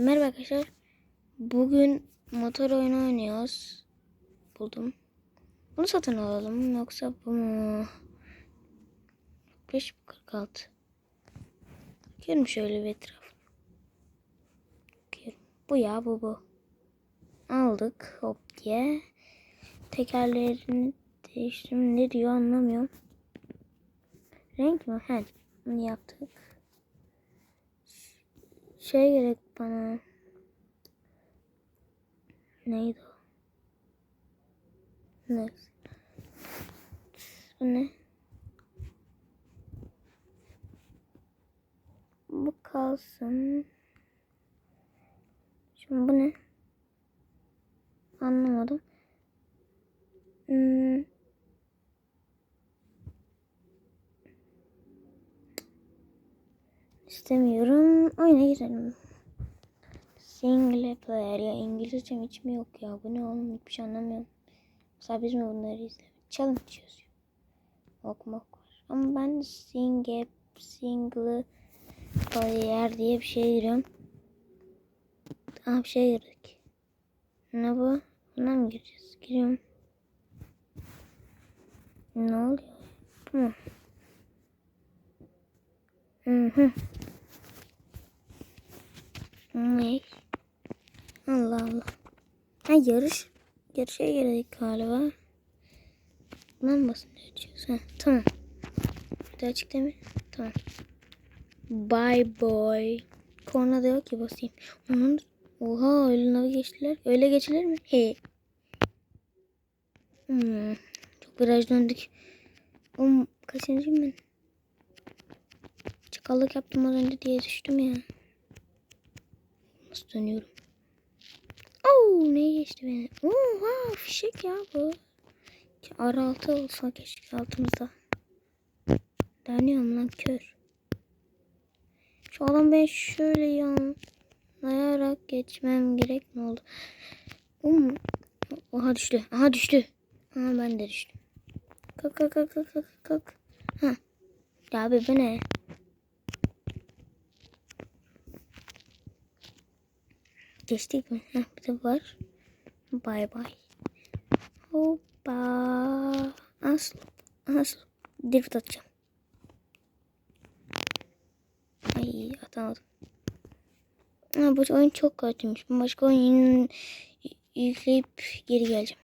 Merhaba arkadaşlar. Bugün motor oyunu oynuyoruz. Buldum. Bunu satın alalım yoksa bu mu? 546. Bakıyorum şöyle bir etraf. Bakıyorum. Bu ya bu bu. Aldık hop diye. Tekerlerini değiştirdim. Ne diyor anlamıyorum. Renk mi? He. Bunu yaptık. Şey gerek bana. Neydi o? Neyse. Bu ne? Bu kalsın. Şimdi bu ne? Anlamadım. Hmm. İstemiyorum. Oyuna girelim. Single player ya İngilizcem hiç mi yok ya? Bu ne oğlum hiçbir şey anlamıyorum. Mesela biz mi bunları izledik? Challenge yazıyor. Okumak var. Ama ben single, single player diye bir şey giriyorum. Aa bir şey girdik. Ne bu? Buna mı gireceğiz? Giriyorum. Ne oluyor? Bu mu? Hı hı. Ne? Allah Allah. Ha yarış. Yarışa girdik galiba. Buna mı basınca açıyoruz? Ha, tamam. Bir daha açık değil mi? Tamam. Bye boy. Korna da yok ki basayım. Onun Oha öyle geçtiler. Öyle geçilir mi? He. Hmm. Çok viraj döndük. Oğlum kaçıncıyım ben? Çakallık yaptım az önce diye düştüm ya. Nasıl dönüyorum? Oo ne geçti beni? Oha fişek ya bu. Ara altı olsa keşke altımızda. Dönüyorum lan kör. Şu adam ben şöyle yanlayarak geçmem gerek mi oldu? Um, Oha düştü. Aha düştü. Aha ben de düştüm. Kalk kalk kalk kalk. kalk. Ha. Ya abi bu ne? Geçtik mi? Heh, bir de var. Bay bay. Hoppa. Asıl. Asıl. Drift atacağım. Ay atamadım. Ha, bu oyun çok kötüymüş. Başka oyun yükleyip geri geleceğim.